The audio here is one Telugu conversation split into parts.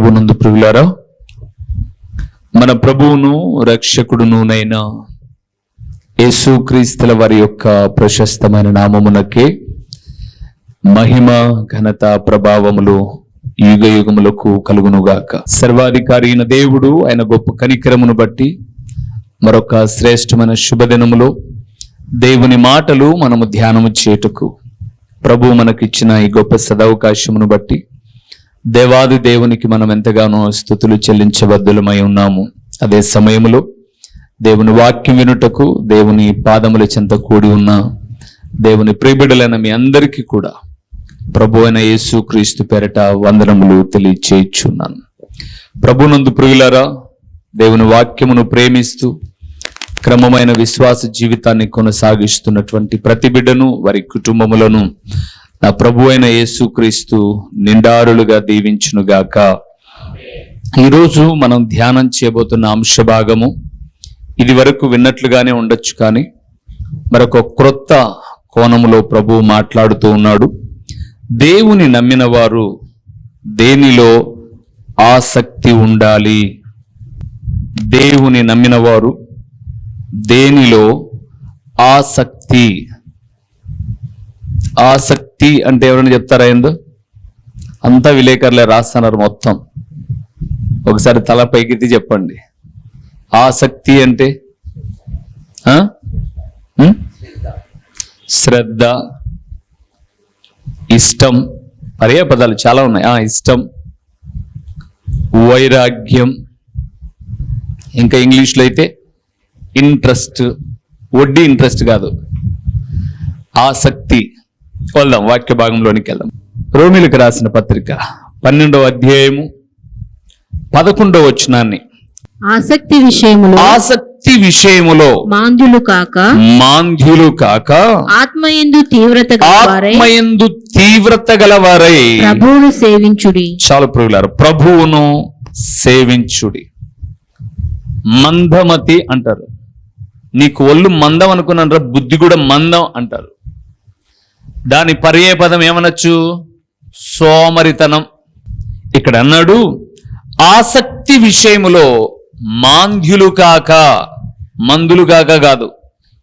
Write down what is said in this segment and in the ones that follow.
ప్రభునందు ప్రియులారా మన ప్రభువును రక్షకుడునునైన యేసుక్రీస్తుల వారి యొక్క ప్రశస్తమైన నామమునకే మహిమ ఘనత ప్రభావములు యుగ యుగములకు కలుగునుగాక. సర్వాధికారి అయిన దేవుడు ఆయన గొప్ప కనికరమును బట్టి మరొక శ్రేష్టమైన శుభదినములో దేవుని మాటలు మనము ధ్యానము చేయుటకు ప్రభు మనకిచ్చిన ఈ గొప్ప సదవకాశమును బట్టి దేవాది దేవునికి మనం ఎంతగానో స్థుతులు చెల్లించబద్దులమై ఉన్నాము. అదే సమయంలో దేవుని వాక్యం వినుటకు దేవుని పాదముల చెంత కూడి ఉన్న దేవుని ప్రియబిడలైన మీ అందరికీ కూడా ప్రభు అయిన యేసు క్రీస్తు పేరట వందనములు తెలియచేయుచున్నాను. ప్రభునందు ప్రియులారా దేవుని వాక్యమును ప్రేమిస్తూ క్రమమైన విశ్వాస జీవితాన్ని కొనసాగిస్తున్నటువంటి ప్రతి బిడ్డను వారి కుటుంబములను నా ప్రభు అయిన యేసుక్రీస్తు నిండారులుగా దీవించునుగాక ఈరోజు మనం ధ్యానం చేయబోతున్న అంశ భాగము ఇది వరకు విన్నట్లుగానే ఉండొచ్చు కానీ మరొక క్రొత్త కోణములో ప్రభు మాట్లాడుతూ ఉన్నాడు. దేవుని నమ్మిన వారు దేనిలో ఆసక్తి ఉండాలి? దేవుని నమ్మిన వారు దేనిలో ఆసక్తి? ఆసక్తి అంటే ఎవరైనా చెప్తారా ఏందో అంతా విలేకరులే రాస్తున్నారు మొత్తం. ఒకసారి తల పైకెత్తి చెప్పండి. ఆసక్తి అంటే? శ్రద్ధ ఇష్టం పర్యాయ పదాలు చాలా ఉన్నాయి. ఆ ఇష్టం వైరాగ్యం ఇంకా ఇంగ్లీష్లో అయితే ఇంట్రెస్ట్ వడ్డీ ఇంట్రెస్ట్ కాదు. ఆసక్తి. వెళ్దాం వాక్య భాగంలోనికి వెళ్దాం. రోమిలకు రాసిన పత్రిక పన్నెండవ అధ్యాయము పదకొండవ వచనాన్ని. ఆసక్తి విషయములో ఆసక్తి విషయములో మాంద్యులు కాక మాంద్యులు కాక ఆత్మయందు తీవ్రత ఆత్మయందు తీవ్రత గలవారై ప్రభువును సేవించుడి. చాలు ప్రియులారు ప్రభువును సేవించుడి. మందమతి అంటారు. నీకు ఒళ్ళు మందం అనుకున్నారా బుద్ధి కూడా మందం అంటారు. దాని పర్యాయ పదం ఏమనొచ్చు? సోమరితనం. ఇక్కడ అన్నాడు ఆసక్తి విషయములో మాంద్యులు కాక మందులు కాక కాదు.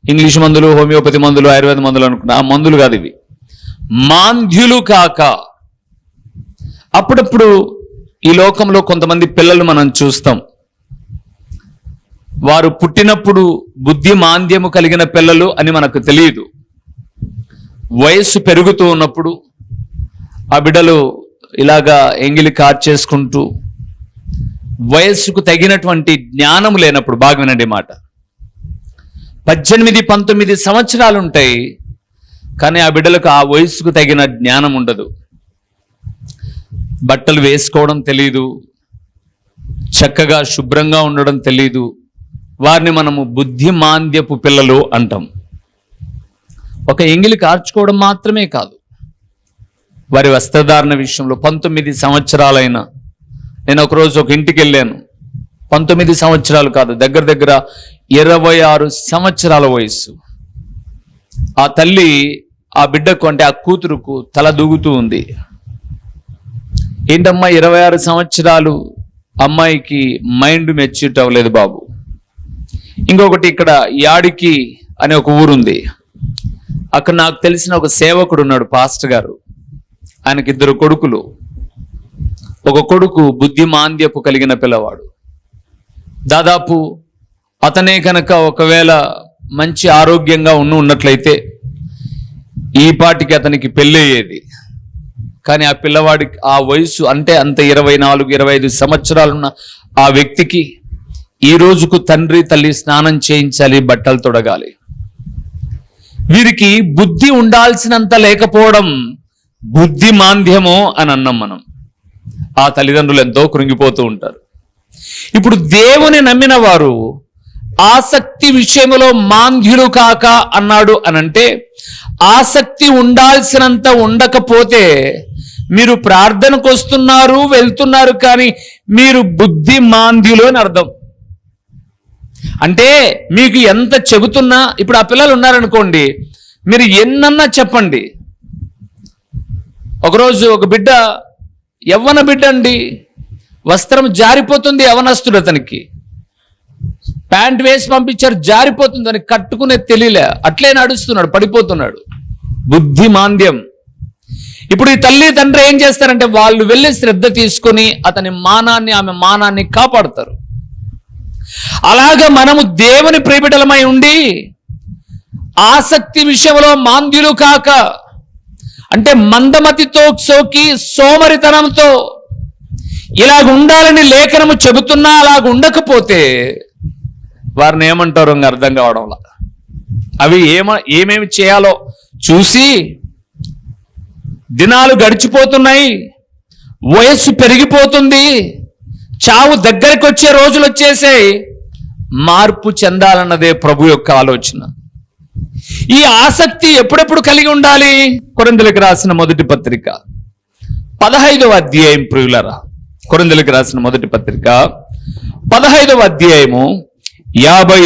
ఇంగ్లీష్ మందులు హోమియోపతి మందులు ఆయుర్వేద మందులు అనుకున్నా ఆ మందులు కాదు ఇవి. మాంద్యులు కాక. అప్పుడప్పుడు ఈ లోకంలో కొంతమంది పిల్లలు మనం చూస్తాం. వారు పుట్టినప్పుడు బుద్ధి మాంద్యము కలిగిన పిల్లలు అని మనకు తెలియదు. వయస్సు పెరుగుతూ ఉన్నప్పుడు ఆ బిడ్డలు ఇలాగా ఎంగిలి కార్చేసుకుంటూ వయస్సుకు తగినటువంటి జ్ఞానం లేనప్పుడు బాగా వినండి మాట. పద్దెనిమిది పంతొమ్మిది సంవత్సరాలు ఉంటాయి కానీ ఆ బిడ్డలకు ఆ వయస్సుకు తగిన జ్ఞానం ఉండదు. బట్టలు వేసుకోవడం తెలియదు చక్కగా శుభ్రంగా ఉండడం తెలియదు వారిని మనము బుద్ధిమాంద్యపు పిల్లలు అంటాం. ఒక ఎంగిలి కార్చుకోవడం మాత్రమే కాదు. వారి వస్త్రధారణ విషయంలో పంతొమ్మిది సంవత్సరాలైన నేను ఒకరోజు ఒక ఇంటికి వెళ్ళాను. పంతొమ్మిది సంవత్సరాలు కాదు దగ్గర దగ్గర ఇరవై ఆరు సంవత్సరాల వయస్సు. ఆ తల్లి ఆ బిడ్డకు అంటే ఆ కూతురుకు తల దూగుతూ ఉంది. ఏంటమ్మా ఇరవై ఆరు సంవత్సరాలు అమ్మాయికి మైండ్ మెచ్యూట్ అవ్వలేదు బాబు. ఇంకొకటి ఇక్కడ యాడికి అనే ఒక ఊరుంది. అక్కడ నాకు తెలిసిన ఒక సేవకుడు ఉన్నాడు పాస్టర్ గారు. ఆయనకి ఇద్దరు కొడుకులు. ఒక కొడుకు బుద్ధిమాంద్యపు కలిగిన పిల్లవాడు. దాదాపు అతనే కనుక ఒకవేళ మంచి ఆరోగ్యంగా ఉన్న ఉన్నట్లయితే ఈ పాటికి అతనికి పెళ్ళయ్యేది. కానీ ఆ పిల్లవాడికి ఆ వయసు అంటే అంత ఇరవై నాలుగు ఇరవై ఐదు సంవత్సరాలున్న ఆ వ్యక్తికి ఈ రోజుకు తండ్రి తల్లి స్నానం చేయించాలి బట్టలు తొడగాలి. వీరికి బుద్ధి ఉండాల్సినంత లేకపోవడం బుద్ధి మాంద్యమో అని అన్నాం మనం. ఆ తల్లిదండ్రులు ఎంతో కృంగిపోతూ ఉంటారు. ఇప్పుడు దేవుని నమ్మిన వారు ఆసక్తి విషయములో మాంద్యులు కాక అన్నాడు అనంటే ఆసక్తి ఉండాల్సినంత ఉండకపోతే మీరు ప్రార్థనకు వస్తున్నారు వెళ్తున్నారు కానీ మీరు బుద్ధి మాంద్యులు అని అర్థం. అంటే మీకు ఎంత చెబుతున్నా ఇప్పుడు ఆ పిల్లలు ఉన్నారనుకోండి మీరు ఎన్నన్నా చెప్పండి. ఒకరోజు ఒక బిడ్డ యవ్వన బిడ్డ అండి వస్త్రం జారిపోతుంది యవనస్తుడు అతనికి. ప్యాంట్ వేసి పంపించారు జారిపోతుంది అని కట్టుకునే తెలియలే. అట్లే నడుస్తున్నాడు పడిపోతున్నాడు. బుద్ధి మాంద్యం ఇప్పుడు ఈ తల్లి తండ్రి ఏం చేస్తారంటే వాళ్ళు వెళ్ళి శ్రద్ధ తీసుకొని అతని మానాన్ని ఆమె మానాన్ని కాపాడుతారు. అలాగా మనము దేవుని ప్రియబిడలమై ఉండి ఆసక్తి విషయంలో మాంద్యులు కాక అంటే మందమతితో సోకి సోమరితనంతో ఇలాగ ఉండాలని లేఖనము చెబుతున్నా అలాగ ఉండకపోతే వారిని ఏమంటారు అర్థం కావడంలా అవి ఏమ ఏమేమి చేయాలో చూసి దినాలు గడిచిపోతున్నాయి వయస్సు పెరిగిపోతుంది చావు దగ్గరికి వచ్చే రోజులు వచ్చేసే మార్పు చెందాలన్నదే ప్రభు యొక్క ఆలోచన. ఈ ఆసక్తి ఎప్పుడెప్పుడు కలిగి ఉండాలి? కొరందులకు రాసిన మొదటి పత్రిక. పదహైదవ అధ్యాయం ప్రియులరా కొరందులకు రాసిన మొదటి పత్రిక. పదహైదవ అధ్యాయము యాభై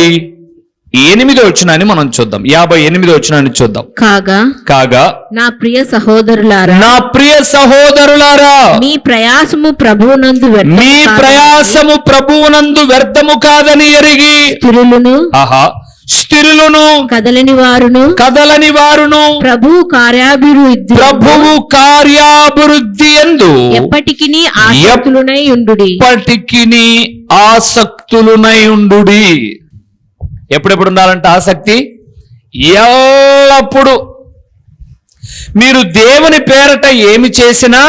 ఎనిమిదో వచ్చినాన్ని మనం చూద్దాం. యాభై ఎనిమిదో వచ్చినాన్ని చూద్దాం. కాగా? కాగా? నా ప్రియ సహోదరులారా నా ప్రియ సహోదరులారా మీ ప్రయాసము ప్రభువునందు మీ ప్రయాసము ప్రభువునందు వ్యర్థము కాదని ఎరిగి. స్థిరులను ఆహా. స్థిరులను కదలని వారును కదలని వారును ప్రభు కార్యాభివృద్ధి ప్రభువు కార్యాభివృద్ధి ఎందు ఎప్పటికి ఆసక్తులునై ఉండు ఎప్పటికి ఆసక్తులునై ఉండు ఎప్పుడెప్పుడు ఉండాలంటే ఆసక్తి? ఎల్లప్పుడు. మీరు దేవుని పేరట ఏమి చేసినా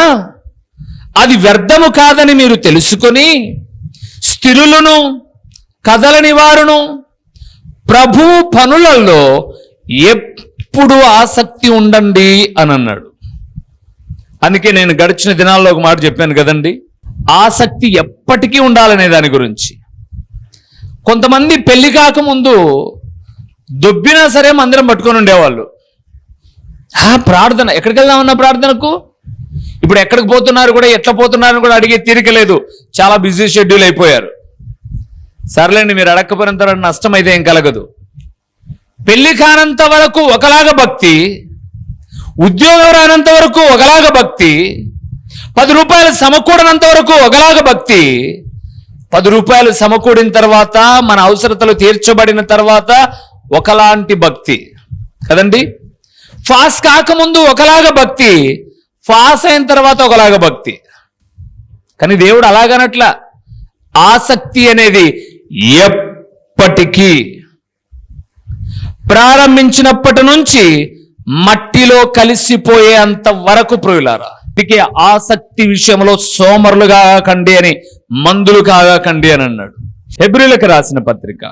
అది వ్యర్థము కాదని మీరు తెలుసుకొని స్థిరులను కదలని వారును ప్రభు పనులలో ఎప్పుడు ఆసక్తి ఉండండి అని అన్నాడు అందుకే నేను గడిచిన దినాల్లో ఒక మాట చెప్పాను కదండి. ఆసక్తి ఎప్పటికీ ఉండాలనే దాని గురించి. కొంతమంది పెళ్ళి కాకముందు దొబ్బినా సరే మందిరం పట్టుకొని ఉండేవాళ్ళు. ఆ, ప్రార్థన ఎక్కడికి వెళ్దామన్న ప్రార్థనకు? ఇప్పుడు ఎక్కడికి పోతున్నారు కూడా ఎట్లా పోతున్నారని కూడా అడిగే తీరిక లేదు. చాలా బిజీ షెడ్యూల్ అయిపోయారు. సర్లేండి మీరు అడగకపోయినంత నష్టం అయితే ఏం కలగదు. పెళ్ళి కానంత వరకు ఒకలాగా భక్తి ఉద్యోగం రానంత వరకు ఒకలాగా భక్తి పది రూపాయలు సమకూడనంత వరకు ఒకలాగా భక్తి పది రూపాయలు సమకూడిన తర్వాత మన అవసరతలు తీర్చబడిన తర్వాత ఒకలాంటి భక్తి. కదండి? ఫాస్ కాకముందు ఒకలాగా భక్తి ఫాస్ అయిన తర్వాత ఒకలాగా భక్తి. కానీ దేవుడు అలాగనట్ల ఆసక్తి అనేది ఎప్పటికీ ప్రారంభించినప్పటి నుంచి మట్టిలో కలిసిపోయే అంత వరకు ప్రియులారా. అందుకే ఆసక్తి విషయంలో సోమరులుగా కండి అని మందులు కాగాకండి అని అన్నాడు. హెబ్రిలకు రాసిన పత్రిక.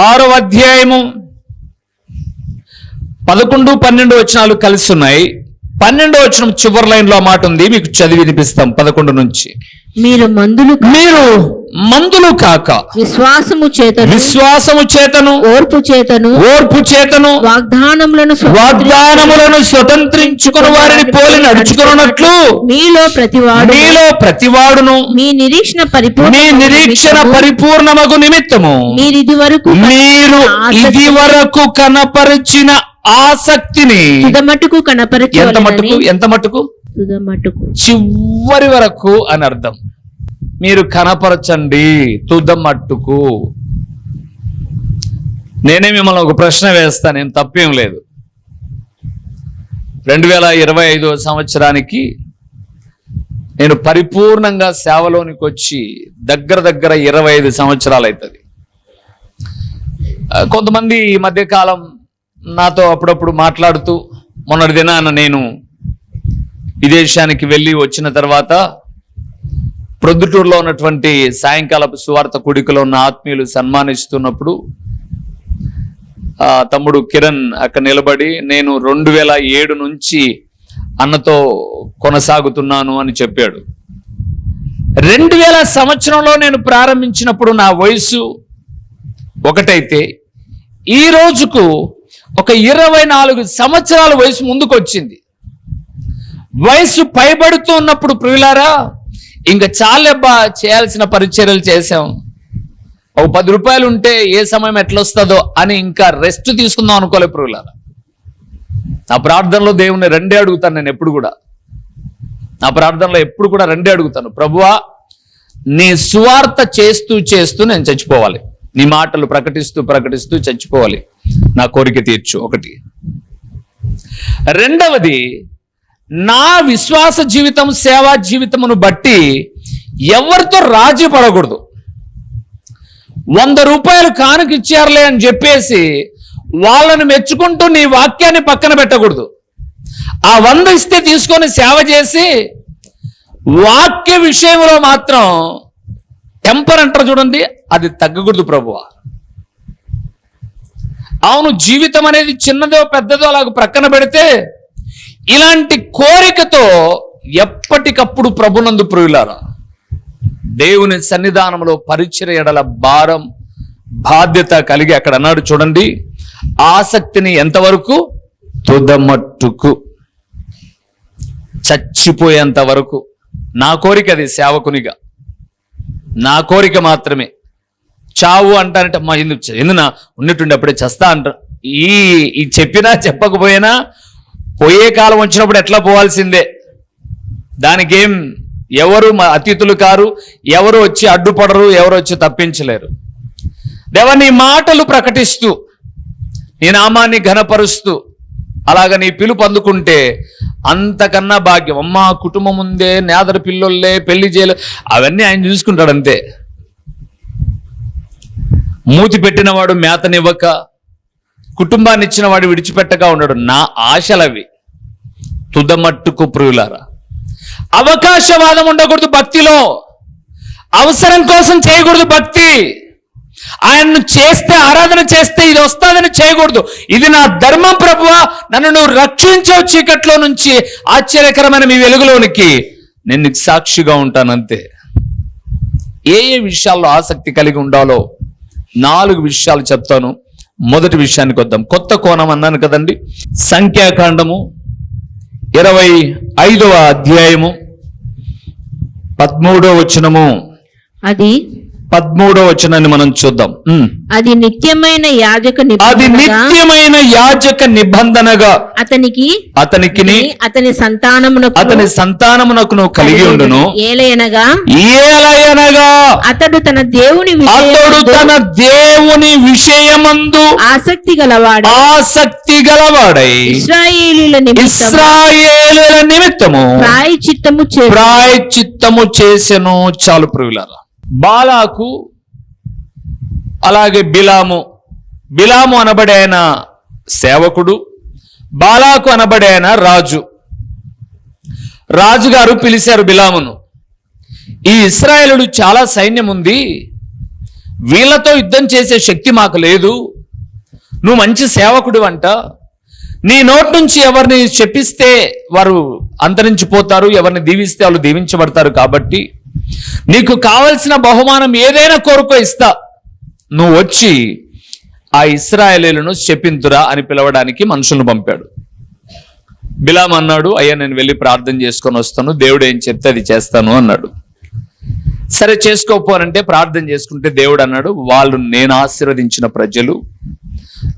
ఆరో అధ్యాయము పదకొండు పన్నెండు వచనాలు కలిసి ఉన్నాయి. పన్నెండు వచనం చివరి లైన్లో మాట ఉంది. మీకు చదివి వినిపిస్తాం పదకొండు నుంచి. మీరు మందులు మీరు మందులు కాక విశ్వాసము చేతను విశ్వాసము చేతను ఓర్పు చేతను ఓర్పు చేతను వాగ్దానములను వాగ్దానములను స్వతంత్రించుకుని వారిని పోలి నడుచుకున్నట్లు మీలో ప్రతివాడు మీలో ప్రతివాడును మీ నిరీక్షణ పరిపూర్ణ మీ నిరీక్షణ పరిపూర్ణమగు నిమిత్తము. మీరు ఇది వరకు మీరు ఇది వరకు కనపరిచిన ఆసక్తిని కనపరచు ఎంత మట్టుకు ఎంత మట్టుకు తుదమటుకు. చివరి వరకు అని అర్థం. మీరు కనపరచండి. తుద మట్టుకు నేనే మిమ్మల్ని ఒక ప్రశ్న వేస్తాను నేను తప్పేం లేదు. రెండు వేల ఇరవై ఐదో సంవత్సరానికి నేను పరిపూర్ణంగా సేవలోనికి వచ్చి దగ్గర దగ్గర ఇరవై ఐదు సంవత్సరాలు అవుతుంది కొంతమంది ఈ మధ్య కాలం నాతో అప్పుడప్పుడు మాట్లాడుతూ మొన్నటి దినాన నేను విదేశానికి వెళ్ళి వచ్చిన తర్వాత ప్రొద్దుటూరులో ఉన్నటువంటి సాయంకాలపు సువార్త కుడికలో ఉన్న ఆత్మీయులు సన్మానిస్తున్నప్పుడు తమ్ముడు కిరణ్ అక్కడ నిలబడి నేను రెండు వేల ఏడు నుంచి అన్నతో కొనసాగుతున్నాను అని చెప్పాడు. రెండు వేల సంవత్సరంలో నేను ప్రారంభించినప్పుడు నా వయసు ఒకటైతే ఈ రోజుకు ఒక ఇరవై నాలుగు సంవత్సరాల వయసు ముందుకు వచ్చింది వయసు పైబడుతూ ఉన్నప్పుడు ప్రియులారా ఇంకా చాలెబ్బా చేయాల్సిన పరిచర్యలు చేసాం ఒక పది రూపాయలు ఉంటే ఏ సమయం ఎట్లా వస్తుందో అని ఇంకా రెస్ట్ తీసుకుందాం అనుకోలే ప్రియులారా. నా ప్రార్థనలో దేవుని రెండే అడుగుతాను నేను ఎప్పుడు కూడా. నా ప్రార్థనలో ఎప్పుడు కూడా రెండే అడుగుతాను. ప్రభువా నీ సువార్త చేస్తూ చేస్తూ నేను చచ్చిపోవాలి. నీ మాటలు ప్రకటిస్తూ ప్రకటిస్తూ చచ్చిపోవాలి. నా కోరిక తీర్చు. ఒకటి. రెండవది నా విశ్వాస జీవితం సేవా జీవితమును బట్టి ఎవరితో రాజీ పడకూడదు. వంద రూపాయలు కానుకిచ్చారులే అని చెప్పేసి వాళ్ళను మెచ్చుకుంటూ నీ వాక్యాన్ని పక్కన పెట్టకూడదు. ఆ వంద ఇస్తే తీసుకొని సేవ చేసి వాక్య విషయంలో మాత్రం టెంపర్ అంటారు చూడండి అది తగ్గకూడదు ప్రభువ అవును జీవితం అనేది చిన్నదో పెద్దదో అలాగ ప్రక్కన పెడితే ఇలాంటి కోరికతో ఎప్పటికప్పుడు ప్రభునందు ప్రియులారా దేవుని సన్నిధానంలో పరిచయ ఎడల భారం బాధ్యత కలిగి అక్కడ అన్నాడు చూడండి. ఆసక్తిని ఎంతవరకు? తుదమట్టుకు. చచ్చిపోయేంత వరకు. నా కోరిక అది సేవకునిగా. నా కోరిక మాత్రమే. చావు అంటానంటే మా ఎందుకు ఎందునా ఉన్నట్టుండి అప్పుడే చస్తా అంటారు ఈ ఈ చెప్పినా చెప్పకపోయినా పోయే కాలం వచ్చినప్పుడు ఎట్లా పోవాల్సిందే? దానికేం ఎవరు మా అతిథులు కారు ఎవరు వచ్చి అడ్డుపడరు ఎవరు వచ్చి తప్పించలేరు. దేవ నీ మాటలు ప్రకటిస్తూ నీ నామాన్ని ఘనపరుస్తూ అలాగ నీ పిలుపు అందుకుంటే అంతకన్నా భాగ్యం. అమ్మ కుటుంబం ఉందే నేదర పిల్లొల్లే పెళ్ళి చేయలే. అవన్నీ ఆయన చూసుకుంటాడు అంతే. మూతి పెట్టినవాడు మేతనివ్వక కుటుంబాన్ని ఇచ్చిన వాడు విడిచిపెట్టగా ఉన్నాడు నా ఆశలవి. తుదమట్టుకు ప్రియులారా అవకాశవాదం ఉండకూడదు భక్తిలో. అవసరం కోసం చేయకూడదు భక్తి. ఆయన్ను చేస్తే ఆరాధన చేస్తే ఇది వస్తాదని చేయకూడదు. ఇది నా ధర్మం ప్రభువా నన్ను నువ్వు రక్షించవు చీకట్లో నుంచి. ఆశ్చర్యకరమైన మీ వెలుగులోనికి నేను నీకు సాక్షిగా ఉంటానంతే. ఏ ఏ విషయాల్లో ఆసక్తి కలిగి ఉండాలో నాలుగు విషయాలు చెప్తాను. మొదటి విషయానికి వద్దాం. కొత్త కోణం అన్నాను కదండి. సంఖ్యాకాండము ఇరవై ఐదవ అధ్యాయము పద్మూడవ వచనము. అది పదమూడవ వచనాన్ని మనం చూద్దాం. అది నిత్యమైన యాజక అది నిత్యమైన యాజక నిబంధనగా అతనికి అతనికి అతని సంతానమునకు అతని సంతానమునకు కలిగి ఉండును. ఏలయనగా ఏలయనగా అతడు తన దేవుని అతడు తన దేవుని విషయమందు ఆసక్తి గలవాడు ఆసక్తి గలవాడై ఇస్రాయేలీల ఇస్రాయేలుల నిమిత్తము ప్రాయచిత్తము చే ప్రాయచిత్తము చేసెను. చాలు ప్రియులారా. బాలాకు అలాగే బిలాము. బిలాము అనబడైన సేవకుడు. బాలాకు అనబడైన రాజు. రాజుగారు పిలిచారు బిలామును. ఈ ఇస్రాయేలుడు చాలా సైన్యం ఉంది వీళ్ళతో యుద్ధం చేసే శక్తి మాకు లేదు. నువ్వు మంచి సేవకుడు అంట. నీ నోటి నుంచి ఎవరిని చెప్పిస్తే వారు అంతరించిపోతారు ఎవరిని దీవిస్తే వాళ్ళు దీవించబడతారు కాబట్టి నీకు కావలసిన బహుమానం ఏదైనా కోరుకో ఇస్తా. నువ్వు వచ్చి ఆ ఇస్రాయలీలను చెప్పింతురా అని పిలవడానికి మనుషులను పంపాడు. బిలాం అన్నాడు అయ్యా నేను వెళ్ళి ప్రార్థన చేసుకొని వస్తాను. దేవుడు ఏం చెప్తే అది చేస్తాను అన్నాడు. సరే చేసుకోపోనంటే ప్రార్థన చేసుకుంటే దేవుడు అన్నాడు వాళ్ళు నేను ఆశీర్వదించిన ప్రజలు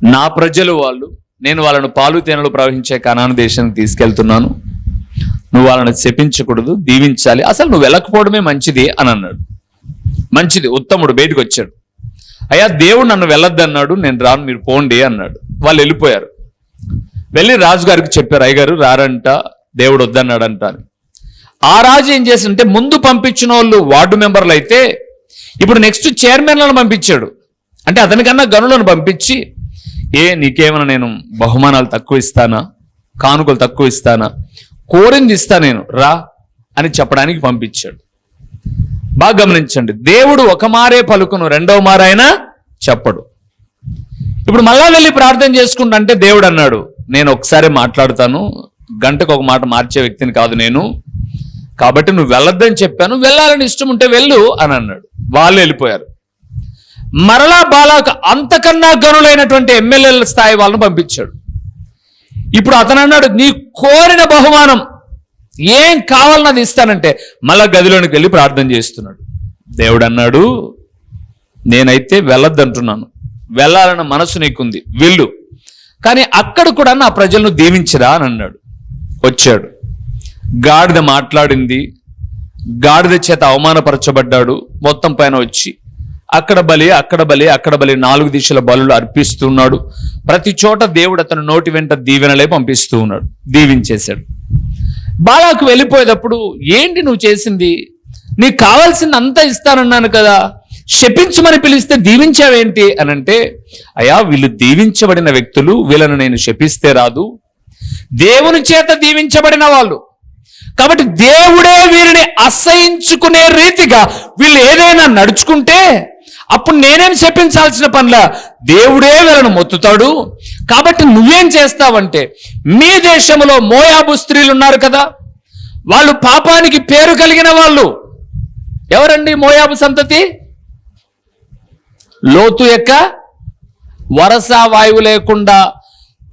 నా ప్రజలు వాళ్ళు నేను వాళ్ళను పాలు తేనెలు ప్రవహించే కనాను దేశానికి తీసుకెళ్తున్నాను. నువ్వు వాళ్ళని శపించకూడదు దీవించాలి. అసలు నువ్వు వెళ్ళకపోవడమే మంచిది అని అన్నాడు. మంచిది. ఉత్తముడు బయటకు వచ్చాడు. అయ్యా దేవుడు నన్ను వెళ్ళొద్దన్నాడు నేను రాను మీరు పోండి అన్నాడు. వాళ్ళు వెళ్ళిపోయారు. వెళ్ళి రాజుగారికి చెప్పారు అయ్యగారు రారంట దేవుడు వద్దన్నాడంట అని. ఆ రాజు ఏం చేసిందంటే ముందు పంపించిన వాళ్ళు వార్డు మెంబర్లు అయితే ఇప్పుడు నెక్స్ట్ చైర్మన్లను పంపించాడు. అంటే అతనికన్నా గనులను పంపించి ఏ నీకేమైనా నేను బహుమానాలు తక్కువ ఇస్తానా? కానుకలు తక్కువ ఇస్తానా? కోరింది ఇస్తా నేను రా అని చెప్పడానికి పంపించాడు. బాగా గమనించండి దేవుడు ఒక మారే పలుకును రెండవ మారైనా చెప్పడు. ఇప్పుడు మళ్ళా వెళ్ళి ప్రార్థన చేసుకుంటుంటే దేవుడు అన్నాడు నేను ఒకసారి మాట్లాడుతాను గంటకు ఒక మాట మార్చే వ్యక్తిని కాదు నేను కాబట్టి నువ్వు వెళ్ళొద్దని చెప్పాను వెళ్ళాలని ఇష్టం ఉంటే వెళ్ళు అని అన్నాడు. వాళ్ళు వెళ్ళిపోయారు. మరలా బాలాకు అంతకన్నా గనులైనటువంటి ఎమ్మెల్యేల స్థాయి వాళ్ళని పంపించాడు. ఇప్పుడు అతను అన్నాడు నీ కోరిన బహుమానం ఏం కావాలన్నది ఇస్తానంటే మళ్ళా గదిలోనికి వెళ్ళి ప్రార్థన చేస్తున్నాడు. దేవుడు అన్నాడు నేనైతే వెళ్ళొద్దంటున్నాను వెళ్ళాలన్న మనసు నీకుంది. వెళ్ళు. కానీ అక్కడ కూడా నా ప్రజలను దీవించరా? అని అన్నాడు. వచ్చాడు. గాడిద మాట్లాడింది. గాడిద చేత అవమానపరచబడ్డాడు. మొత్తం పైన వచ్చి అక్కడ బలి అక్కడ బలి అక్కడ బలి నాలుగు దిశల బలులు అర్పిస్తున్నాడు. ప్రతి చోట దేవుడు అతను నోటి వెంట దీవెనలే పంపిస్తూ ఉన్నాడు దీవించేశాడు. బాలాకు వెళ్ళిపోయేటప్పుడు ఏంటి నువ్వు చేసింది? నీకు కావాల్సింది అంతా ఇస్తానన్నాను కదా. శపించమని పిలిస్తే దీవించావేంటి? అని అంటే అయా వీళ్ళు దీవించబడిన వ్యక్తులు వీళ్ళను నేను శపిస్తే రాదు. దేవుని చేత దీవించబడిన వాళ్ళు. కాబట్టి దేవుడే వీరిని అసహించుకునే రీతిగా వీళ్ళు ఏదైనా నడుచుకుంటే అప్పుడు నేనేం చెప్పించాల్సిన పనిలా? దేవుడే వీళ్ళను మొత్తుతాడు. కాబట్టి నువ్వేం చేస్తావంటే మీ దేశంలో మోయాబు స్త్రీలు ఉన్నారు కదా? వాళ్ళు పాపానికి పేరు కలిగిన వాళ్ళు. ఎవరండి మోయాబు సంతతి? లోతు యొక్క వరస వాయువు లేకుండా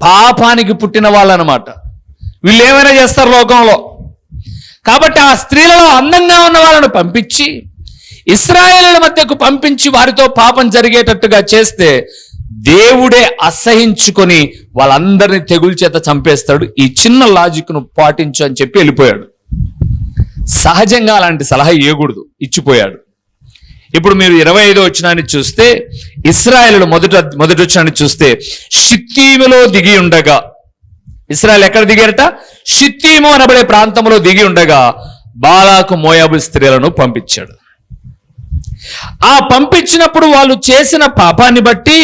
పాపానికి పుట్టిన వాళ్ళు అనమాట వీళ్ళు ఏమైనా చేస్తారు లోకంలో? కాబట్టి ఆ స్త్రీలలో అందంగా ఉన్న వాళ్ళను పంపించి ఇస్రాయేల్ మధ్యకు పంపించి వారితో పాపం జరిగేటట్టుగా చేస్తే దేవుడే అసహించుకొని వాళ్ళందరినీ తెగులు చేత చంపేస్తాడు. ఈ చిన్న లాజిక్ను పాటించు అని చెప్పి వెళ్ళిపోయాడు. సహజంగా అలాంటి సలహా ఇవ్వకూడదు ఇచ్చిపోయాడు. ఇప్పుడు మీరు ఇరవై ఐదో వచ్చినాన్ని చూస్తే ఇస్రాయేలు మొదట మొదటి వచ్చినాన్ని చూస్తే షిత్తీములో దిగి ఉండగా ఇస్రాయల్ ఎక్కడ దిగారట? షిత్తీము అనబడే ప్రాంతంలో దిగి ఉండగా బాలాకు మోయాబు స్త్రీలను పంపించాడు. ఆ పంపించినప్పుడు వాళ్ళు చేసిన పాపాన్ని బట్టి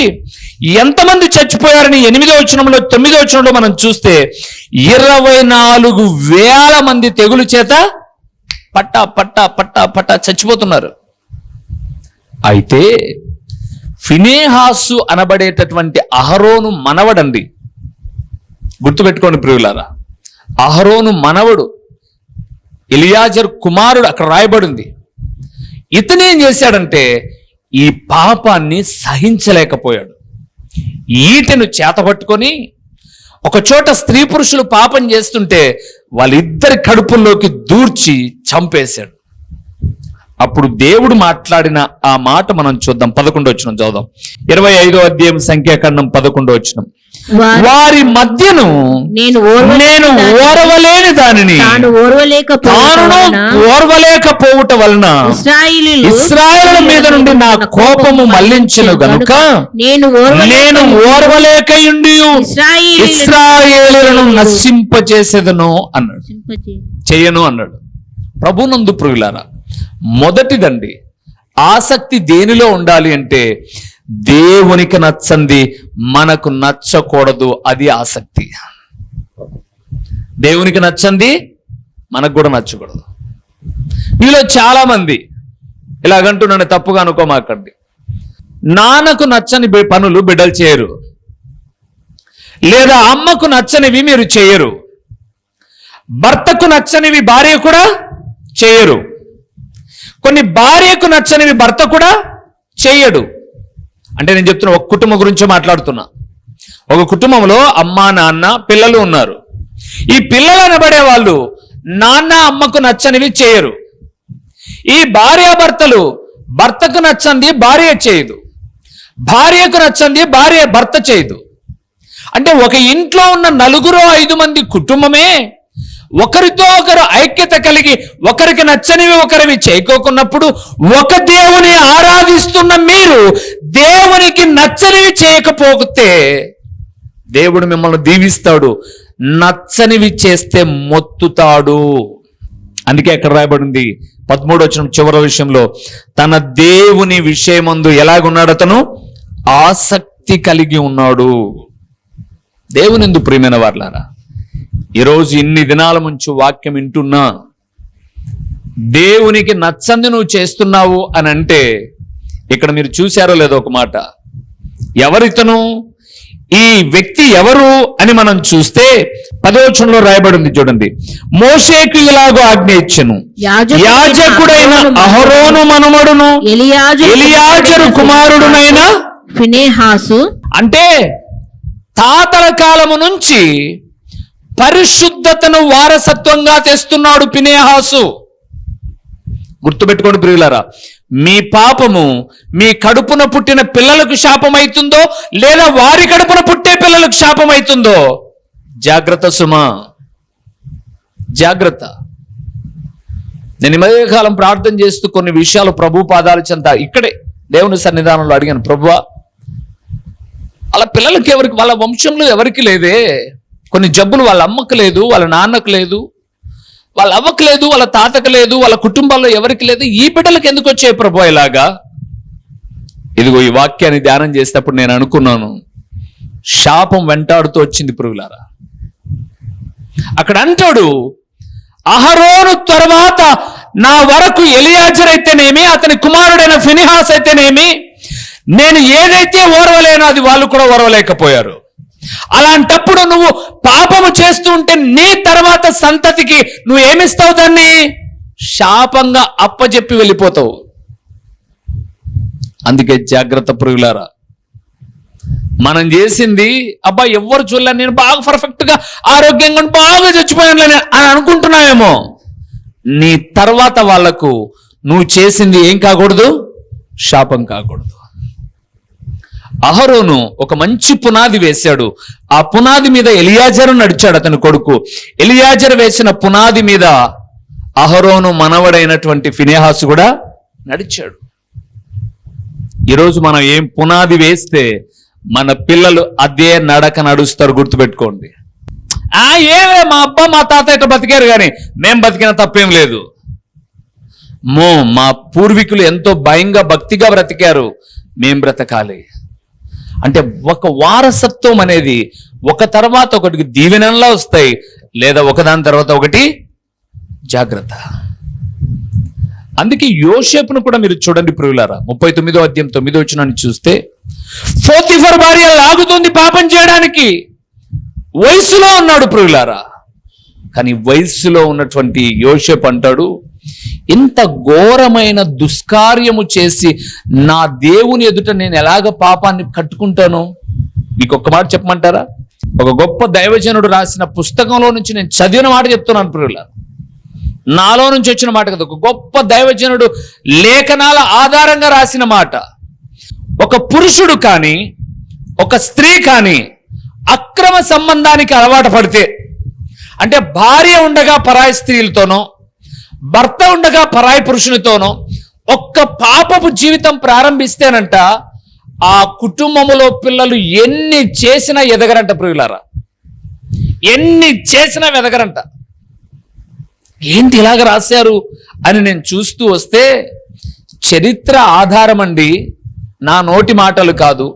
ఎంతమంది చచ్చిపోయారని ఎనిమిదో వచ్చినంలో తొమ్మిదో వచనంలో మనం చూస్తే ఇరవై నాలుగు వేల మంది తెగులు చేత పట్టా పట్టా పట్టా పట్టా చచ్చిపోతున్నారు. అయితే ఫినేహాసు అనబడేటటువంటి అహరోను మనవడండి. గుర్తుపెట్టుకోండి ప్రియులారా. అహరోను మనవడు ఇలియాజర్ కుమారుడు అక్కడ రాయబడింది. ఇతనేం చేశాడంటే ఈ పాపాన్ని సహించలేకపోయాడు. ఈటెను చేతపట్టుకొని ఒక చోట స్త్రీ పురుషులు పాపం చేస్తుంటే వాళ్ళిద్దరి కడుపుల్లోకి దూర్చి చంపేశాడు. అప్పుడు దేవుడు మాట్లాడిన ఆ మాట మనం చూద్దాం. పదకొండు వచ్చిన చదుదాం ఇరవై ఐదో అధ్యాయం సంఖ్యాకాండం పదకొండు వచ్చినాం వారు మధ్యను నేను ఓర్వలేని నేను దానిని ఓర్వలేని దానిని తాను ఓర్వలేకపోవడం తాను వలన ఓర్వలేకపోవుట వలన ఇస్రాయేల్ మీద నుండి నా కోపము మళ్ళించెను గనుక నేను నేను ఓర్వలేకయుండి ఇస్రాయేలులను నశింపచేసేదను అన్నాడు. చెయ్యను అన్నాడు. ప్రభునందు ప్రియులారా మొదటిదండి ఆసక్తి దేనిలో ఉండాలి అంటే దేవునికి నచ్చంది మనకు నచ్చకూడదు అది ఆసక్తి. దేవునికి నచ్చంది మనకు కూడా నచ్చకూడదు. మీలో చాలా మంది ఇలాగంటున్నాను తప్పుగా అనుకోమాకండి. నాన్నకు నచ్చని పనులు బిడ్డలు చేయరు. లేదా అమ్మకు నచ్చనివి మీరు చేయరు. భర్తకు నచ్చనివి భార్య కూడా చేయరు. కొన్ని భార్యకు నచ్చనివి భర్త కూడా చేయడు. అంటే నేను చెప్తున్నా ఒక కుటుంబం గురించి మాట్లాడుతున్నా. ఒక కుటుంబంలో అమ్మ నాన్న పిల్లలు ఉన్నారు. ఈ పిల్లలు అనబడే వాళ్ళు నాన్న అమ్మకు నచ్చనివి చేయరు. ఈ భార్యాభర్తలు భర్తకు నచ్చంది భార్య చేయదు. భార్యకు నచ్చంది భార్య భర్త చేయదు. అంటే ఒక ఇంట్లో ఉన్న నలుగురు ఐదు మంది కుటుంబమే ఒకరితో ఒకరు ఐక్యత కలిగి ఒకరికి నచ్చనివి ఒకరివి చేయకోకున్నప్పుడు ఒక దేవుని ఆరాధిస్తున్న మీరు దేవునికి నచ్చనివి చేయకపోతే దేవుడు మిమ్మల్ని దీవిస్తాడు నచ్చనివి చేస్తే మొత్తుతాడు. అందుకే అక్కడ రాయబడింది? పదమూడు వచ్చిన చివరి విషయంలో తన దేవుని విషయమందు ఎలాగున్నాడు అతను? ఆసక్తి కలిగి ఉన్నాడు. దేవునిందు ప్రియమైన వార్లారా ఈరోజు ఇన్ని దినాల నుంచి వాక్యం వింటున్నా దేవునికి నచ్చంది నువ్వు చేస్తున్నావు అని అంటే ఇక్కడ మీరు చూశారో లేదో ఒక మాట. ఎవరితను? ఈ వ్యక్తి ఎవరు అని మనం చూస్తే పదవచనంలో రాయబడింది చూడండి. మోషేకు ఇలాగో ఆజ్ఞ ఇచ్చెను. యాజకుడైన అహరోను మనమడును. ఎలియాజరు కుమారుడునైన ఫినేహాసు. అంటే తాతల కాలము నుంచి పరిశుద్ధతను వారసత్వంగా తెస్తున్నాడు పినేహాసు గుర్తుపెట్టుకోండి ప్రియులారా మీ పాపము మీ కడుపున పుట్టిన పిల్లలకు శాపమవుతుందో లేదా వారి కడుపున పుట్టే పిల్లలకు శాపమవుతుందో జాగ్రత్త సుమా. జాగ్రత్త. నేను ఈ ప్రార్థన చేస్తూ కొన్ని విషయాలు ప్రభు పాదాలు చెంత ఇక్కడే దేవుని సన్నిధానంలో అడిగాను ప్రభువా అలా పిల్లలకి ఎవరికి వాళ్ళ వంశంలో ఎవరికి లేదే? కొన్ని జబ్బులు వాళ్ళ అమ్మకు లేదు వాళ్ళ నాన్నకు లేదు వాళ్ళ అవ్వకు లేదు వాళ్ళ తాతకు లేదు వాళ్ళ కుటుంబాల్లో ఎవరికి లేదు. ఈ బిడ్డలకు ఎందుకు వచ్చాయి ప్రభు ఇలాగా? ఇదిగో ఈ వాక్యాన్ని ధ్యానం చేసేటప్పుడు నేను అనుకున్నాను. శాపం వెంటాడుతూ వచ్చింది పురుగులారా అక్కడ అంటాడు అహరోను తర్వాత నా వరకు ఎలియాజర్ అయితేనేమి అతని కుమారుడైన ఫినిహాస్ అయితేనేమి నేను ఏదైతే ఓర్వలేనో అది వాళ్ళు కూడా ఓర్వలేకపోయారు. అలాంటప్పుడు నువ్వు పాపము చేస్తూ ఉంటే నీ తర్వాత సంతతికి నువ్వు ఏమిస్తావు దాన్ని శాపంగా అప్పచెప్పి వెళ్ళిపోతావు. అందుకే జాగ్రత్త పురుగులారా మనం చేసింది అబ్బా ఎవ్వరు చూడలే నేను బాగా పర్ఫెక్ట్గా ఆరోగ్యంగా ఉండి బాగా చచ్చిపోయాను అని అనుకుంటున్నావేమో. నీ తర్వాత వాళ్ళకు నువ్వు చేసింది ఏం కాకూడదు? శాపం కాకూడదు. అహరోను ఒక మంచి పునాది వేశాడు. ఆ పునాది మీద ఎలియాజరు నడిచాడు అతని కొడుకు. ఎలియాజరు వేసిన పునాది మీద అహరోను మనవడైనటువంటి ఫినేహాసు కూడా నడిచాడు. ఈరోజు మనం ఏం పునాది వేస్తే మన పిల్లలు అదే నడక నడుస్తారు గుర్తుపెట్టుకోండి. ఆ ఏమే మా అబ్బ మా తాత ఇట్లా బతికారు కానీ మేం బతికిన తప్పేం లేదు. మో మా పూర్వీకులు ఎంతో భయంగా భక్తిగా బ్రతికారు. మేం బ్రతకాలి. అంటే ఒక వారసత్వం అనేది ఒక తర్వాత ఒకటికి దీవెనలా వస్తాయి లేదా ఒకదాని తర్వాత ఒకటి జాగ్రత్త. అందుకే యోషేపును కూడా మీరు చూడండి ప్రియులారా ముప్పై తొమ్మిదో అధ్యాయం తొమ్మిదో వచ్చినాన్ని చూస్తే ఫోర్తిఫర్ భార్య లాగుతుంది పాపం చేయడానికి. వయసులో ఉన్నాడు ప్రియులారా కానీ వయస్సులో ఉన్నటువంటి యోషేపు అంటాడు ఇంత ఘోరమైన దుష్కార్యము చేసి నా దేవుని ఎదుట నేను ఎలాగ పాపాన్ని కట్టుకుంటాను? మీకు ఒక్క మాట చెప్పమంటారా? ఒక గొప్ప దైవజనుడు రాసిన పుస్తకంలో నుంచి నేను చదివిన మాట చెప్తున్నాను ప్రియుల నాలో నుంచి వచ్చిన మాట కదా ఒక గొప్ప దైవజనుడు లేఖనాల ఆధారంగా రాసిన మాట. ఒక పురుషుడు కానీ ఒక స్త్రీ కానీ అక్రమ సంబంధానికి అలవాటు పడితే అంటే భార్య ఉండగా పరాయి స్త్రీలతోనో భర్త ఉండగా పరాయి పురుషునితోనో ఒక్క పాపపు జీవితం ప్రారంభిస్తేనంట ఆ కుటుంబములో పిల్లలు ఎన్ని చేసినా ఎదగరంట ప్రియులారా. ఎన్ని చేసినా ఎదగరంట ఏంటి ఇలాగ రాశారు అని నేను చూస్తూ వస్తే చరిత్ర ఆధారం అండి నా నోటి మాటలు కాదు.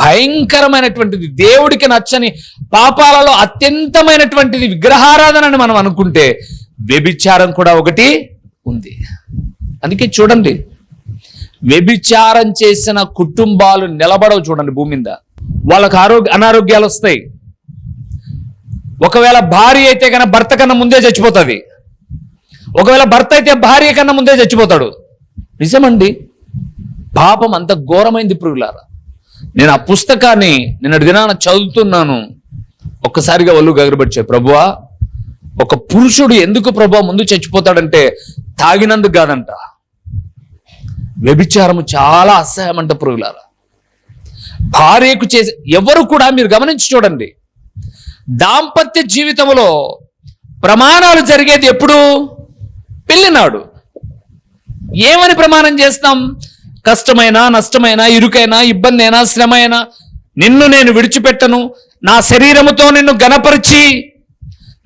భయంకరమైనటువంటిది దేవుడికి నచ్చని పాపాలలో అత్యంతమైనటువంటిది విగ్రహారాధన అని మనం అనుకుంటే వ్యభిచారం కూడా ఒకటి ఉంది. అందుకే చూడండి వ్యభిచారం చేసిన కుటుంబాలు నిలబడవు చూడండి భూమి మీద. వాళ్ళకు ఆరోగ్య అనారోగ్యాలు వస్తాయి. ఒకవేళ భార్య అయితే కన్నా భర్త కన్నా ముందే చచ్చిపోతుంది. ఒకవేళ భర్త అయితే భార్య కన్నా ముందే చచ్చిపోతాడు. నిజమండి? పాపం అంత ఘోరమైంది పురుగులారా నేను ఆ పుస్తకాన్ని నిన్నటి దినాన చదువుతున్నాను. ఒక్కసారిగా ఒళ్ళు గగరబడిచాయి ప్రభువా ఒక పురుషుడు ఎందుకు ప్రభా ముందు చచ్చిపోతాడంటే తాగినందుకు కాదంట. వ్యభిచారము చాలా అసహ్యం అంట పురుగులారా భార్యకు చేసే ఎవరు కూడా మీరు గమనించి చూడండి. దాంపత్య జీవితంలో ప్రమాణాలు జరిగేది ఎప్పుడు? పెళ్ళినాడు ఏమని ప్రమాణం చేస్తాం? కష్టమైనా నష్టమైనా ఇరుకైనా ఇబ్బంది అయినా శ్రమ అయినా నిన్ను నేను విడిచిపెట్టను నా శరీరముతో నిన్ను గనపరిచి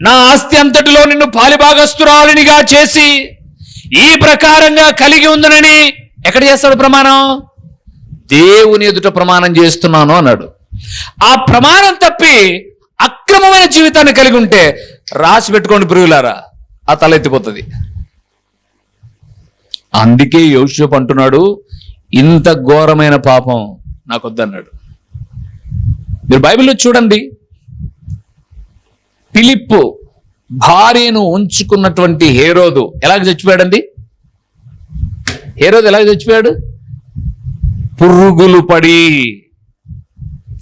నా ఆస్తి అంతటిలో నిన్ను పాలిభాగస్తురాలినిగా చేసి ఈ ప్రకారంగా కలిగి ఉందనని ఎక్కడ చేస్తాడు ప్రమాణం? దేవుని ఎదుట ప్రమాణం చేస్తున్నాను అన్నాడు. ఆ ప్రమాణం తప్పి అక్రమమైన జీవితాన్ని కలిగి ఉంటే రాసి పెట్టుకోండి పురుగులారా ఆ తల ఎత్తిపోతుంది. అందుకే యోషప్ అంటున్నాడు ఇంత ఘోరమైన పాపం నాకు వద్దన్నాడు మీరు బైబిల్లో చూడండి పిలిప్పు భార్యను ఉంచుకున్నటువంటి హేరోదు ఎలాగ చచ్చిపోయాడండి? హేరోదు ఎలాగ చచ్చిపోయాడు? పురుగులు పడి.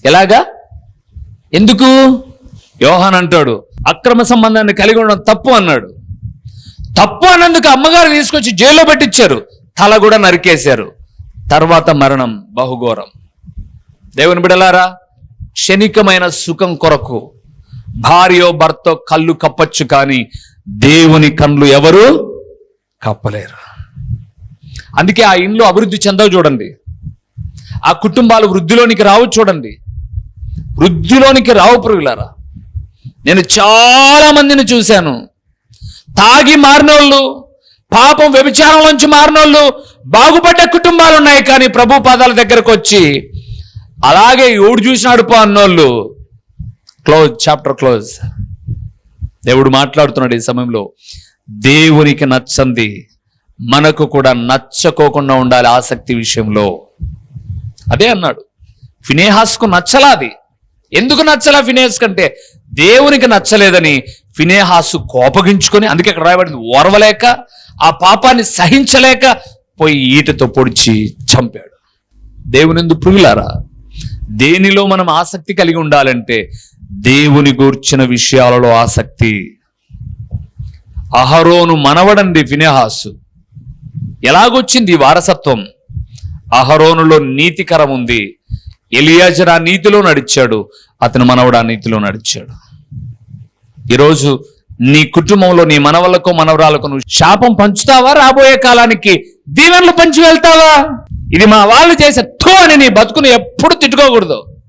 ఎలాగా? ఎందుకు? యోహాన్ అంటాడు అక్రమ సంబంధాన్ని కలిగి ఉండడం తప్పు అన్నాడు. తప్పు అన్నందుకు అమ్మగారు తీసుకొచ్చి జైల్లో పెట్టించారు తల కూడా నరికేశారు. తర్వాత మరణం బహుఘోరం. దేవుని బిడలారా క్షణికమైన సుఖం కొరకు భార్యో భర్తో కళ్ళు కప్పచ్చు కానీ దేవుని కళ్ళు ఎవరు కప్పలేరు. అందుకే ఆ ఇండ్లు అభివృద్ధి చెందవు చూడండి. ఆ కుటుంబాలు వృద్ధిలోనికి రావు చూడండి. వృద్ధిలోనికి రావు పురుగులారా నేను చాలా మందిని చూశాను. తాగి మారినోళ్ళు పాపం వ్యభిచారంలోంచి మారినోళ్ళు బాగుపడ్డ కుటుంబాలు ఉన్నాయి కానీ ప్రభు పాదాల దగ్గరకు వచ్చి అలాగే ఎవడు చూసినాడు పో అన్నోళ్ళు క్లోజ్ చాప్టర్ క్లోజ్ దేవుడు మాట్లాడుతున్నాడు ఈ సమయంలో. దేవునికి నచ్చంది. మనకు కూడా నచ్చకోకుండా ఉండాలి ఆసక్తి విషయంలో. అదే అన్నాడు. ఫినేహాస్కు నచ్చలాది ఎందుకు నచ్చలా ఫినేహాస్ కంటే? దేవునికి నచ్చలేదని ఫినేహాసు కోపగించుకొని అందుకే ఇక్కడ రాయబడింది ఓర్వలేక ఆ పాపాన్ని సహించలేక పోయి ఈటతో పొడిచి చంపాడు. దేవునిందు పురుగులారా దేనిలో మనం ఆసక్తి కలిగి ఉండాలంటే దేవుని గూర్చిన విషయాలలో ఆసక్తి. అహరోను మనవడండి ఫినెహాసు. ఎలాగొచ్చింది వారసత్వం? అహరోనులో నీతికరం ఉంది. ఎలియాజర్ ఆ నీతిలో నడిచాడు అతని మనవడు ఆ నీతిలో నడిచాడు. ఈరోజు నీ కుటుంబంలో నీ మనవలకు మనవరాలకు నువ్వు శాపం పంచుతావా? రాబోయే కాలానికి దీవెనలు పంచి వెళ్తావా? ఇది మా వాళ్ళు చేసే తో అని నీ బతుకుని ఎప్పుడు తిట్టుకోకూడదు.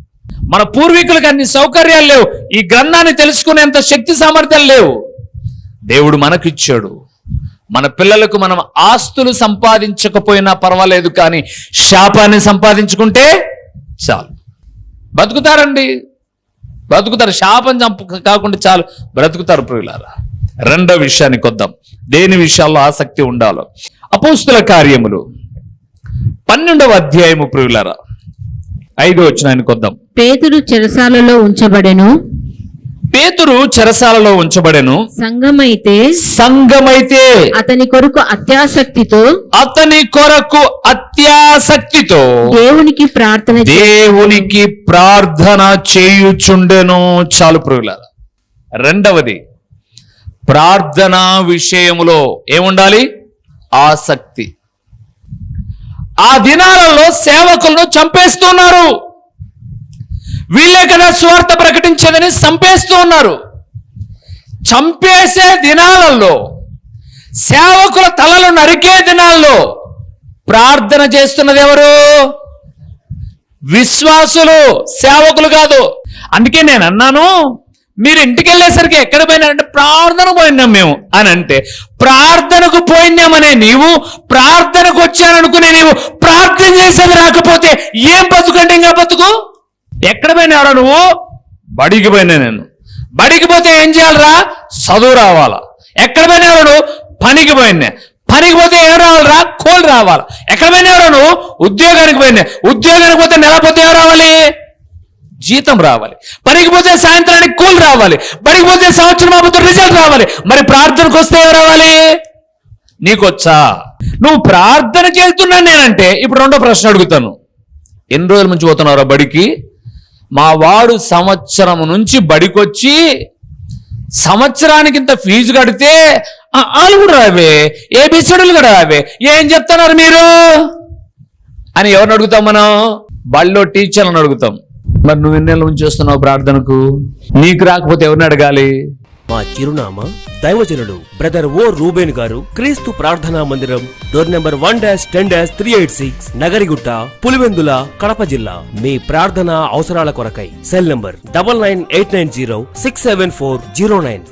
మన పూర్వీకులకు అన్ని సౌకర్యాలు లేవు. ఈ గ్రంథాన్ని తెలుసుకునేంత శక్తి సామర్థ్యాలు లేవు. దేవుడు మనకిచ్చాడు. మన పిల్లలకు మనం ఆస్తులు సంపాదించకపోయినా పర్వాలేదు కానీ శాపాన్ని సంపాదించుకుంటే చాలు. బతుకుతారండి. బ్రతుకుతారు శాపం చంప కాకుండా చాలు. బ్రతుకుతారు ప్రియులారా. రెండో విషయానికి వద్దాం. దేని విషయాల్లో ఆసక్తి ఉండాలో. అపోస్తుల కార్యములు. పన్నెండవ అధ్యాయము ప్రియులారా. ఐదో వచ్చినానికి వద్దాం. పేతురు చెరసాలలో ఉంచబడెను. పేతురు చెరసాలలో ఉంచబడెను. సంఘమైతే సంఘమైతే అతని కొరకు అత్యాసక్తితో అతని కొరకు అత్యాసక్తితో దేవునికి ప్రార్థన దేవునికి ప్రార్థన చేయుచుండెను. చాలు ప్రియుల. రెండవది ప్రార్థన విషయములో ఏముండాలి? ఆసక్తి. ఆ దినాలలో సేవకులను చంపేస్తున్నారు వీళ్ళే కదా స్వార్థ ప్రకటించేదని చంపేస్తూ ఉన్నారు. చంపేసే దినాలలో సేవకుల తలలు నరికే దినాల్లో ప్రార్థన చేస్తున్నది ఎవరు? విశ్వాసులు సేవకులు కాదు. అందుకే నేను అన్నాను మీరు ఇంటికి వెళ్ళేసరికి ఎక్కడ పోయినారంటే ప్రార్థన పోయినాం మేము అని అంటే ప్రార్థనకు పోయినామనే నీవు ప్రార్థనకు వచ్చాననుకునే నీవు ప్రార్థన చేసేది రాకపోతే ఏం బతుకంటే ఇంకా బతుకు? ఎక్కడ పోయినారా నువ్వు? బడికి పోయినా నేను. బడికి పోతే ఏం చేయాలరా? చదువు రావాలా. ఎక్కడ పోయినారా నువ్వు? పనికి పోయినా. పనికి పోతే ఏం రావాలరా? కోళ్ళు రావాలా. ఎక్కడ పోయినావు నువ్వు? ఉద్యోగానికి పోయినా. ఉద్యోగానికి పోతే నెల పోతే ఏం రావాలి? జీతం రావాలి. పనికి పోతే సాయంత్రానికి కూల్ రావాలి. బడికి పోతే సంవత్సరం అయిపోతే రిజల్ట్ రావాలి. మరి ప్రార్థనకు వస్తే రావాలి? నీకొచ్చా? నువ్వు ప్రార్థనకి వెళ్తున్నా నేనంటే ఇప్పుడు రెండో ప్రశ్న అడుగుతాను. ఎన్ని రోజుల నుంచి పోతున్నారా బడికి? మా వాడు సంవత్సరం నుంచి బడికొచ్చి సంవత్సరానికి ఇంత ఫీజు కడితే వాళ్ళు కూడా రావే ఏబిసిడీలు కూడా రావే. ఏం చెప్తున్నారు మీరు? అని ఎవరిని అడుగుతాం మనం? బళ్ళో టీచర్లను అడుగుతాం. మరి నువ్వు ఎన్నెల నుంచి వస్తున్నావు ప్రార్థనకు? నీకు రాకపోతే ఎవరిని అడగాలి? మా చిరునామా దైవజనుడు బ్రదర్ ఓ రూబేన్ గారు క్రీస్తు ప్రార్థనా మందిరం door number one dash ten dash three eight six Nagarigutta Pulivendula Kadapa జిల్లా. మీ ప్రార్థన అవసరాల కొరకై cell number double nine eight nine zero six seven four zero nine.